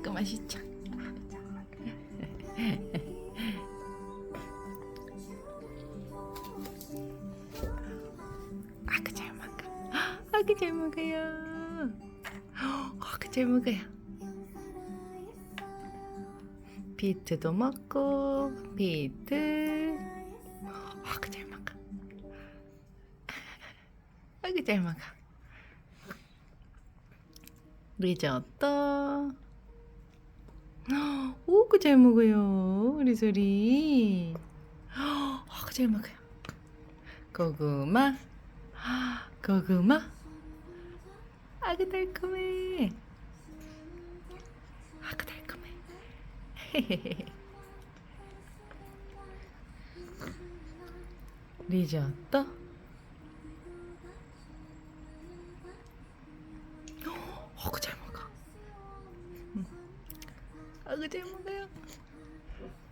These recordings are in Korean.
아이고 맛있죠. 아그 잘 먹어. 아그 잘 먹어요. 아그 잘 먹어요. 비트도 먹고 비트. 먹어. 아그 잘 먹어. 리조또. 잘 먹어요 우리 소리. 아그 잘 먹어요. 고구마. 고구마. 아그 달콤해. 아그 달콤해. 리조또. 아그 잘 그제 먹어요.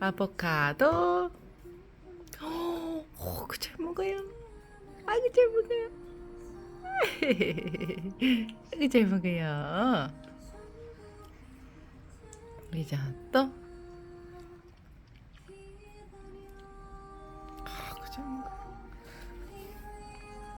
아보카도. 오, 오 그제 먹어요. 아, 그제 먹어요. 아, 그제 먹어요. 리자또. 아, 그제 먹어요.